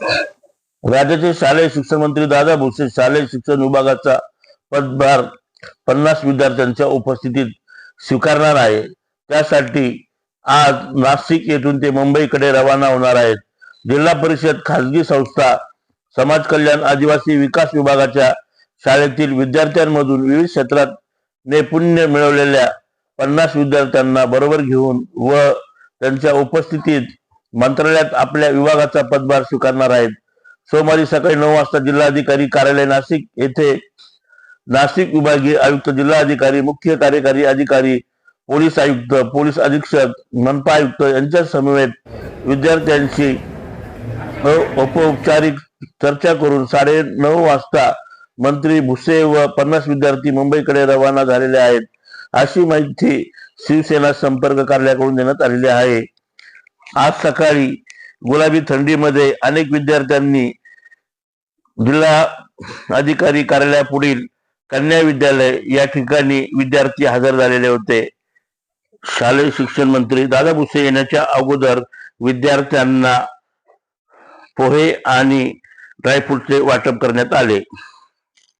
राज्याचे शालेय शिक्षण मंत्री दादा भुसे शालेय शिक्षण विभागाचा पदभार पन्नास विद्यार्थ्यांच्या उपस्थितीत स्वीकारणार आहे. त्यासाठी आज नाशिक येथून ते मुंबईकडे रवाना होणार आहेत. जिल्हा परिषद खासगी संस्था समाज कल्याण आदिवासी विकास विभागाच्या शाळेतील विद्यार्थ्यांमधून विविध क्षेत्रात नैपुण्य मिळवलेल्या पन्नास विद्यार्थ्यांना बरोबर घेऊन व त्यांच्या उपस्थितीत मंत्रालयात आपल्या विभागाचा पदभार स्वीकारणार आहेत. सोमवारी सकाळी नऊ वाजता जिल्हाधिकारी कार्यालय नाशिक येथे नाशिक विभागीय आयुक्त जिल्हाधिकारी मुख्य कार्यकारी अधिकारी पोलीस आयुक्त पोलीस अधीक्षक मनपा आयुक्त यांच्या समवेत विद्यार्थ्यांशी औपचारिक चर्चा करून साडे नऊ वाजता मंत्री भुसे व पन्नास विद्यार्थी मुंबईकडे रवाना झालेले आहेत. अशी माहिती शिवसेना संपर्क कार्यालयाकडून देण्यात आलेली आहे. आज सकाळी गुलाबी थंडीमध्ये अनेक विद्यार्थ्यांनी जिल्हा अधिकारी कार्यालयापुढील कन्या विद्यालय या ठिकाणी विद्यार्थी हजर झालेले होते. शालेय शिक्षण मंत्री दादा भुसे येण्याच्या अगोदर विद्यार्थ्यांना पोहे आणि ड्रायफ्रूटचे वाटप करण्यात आले.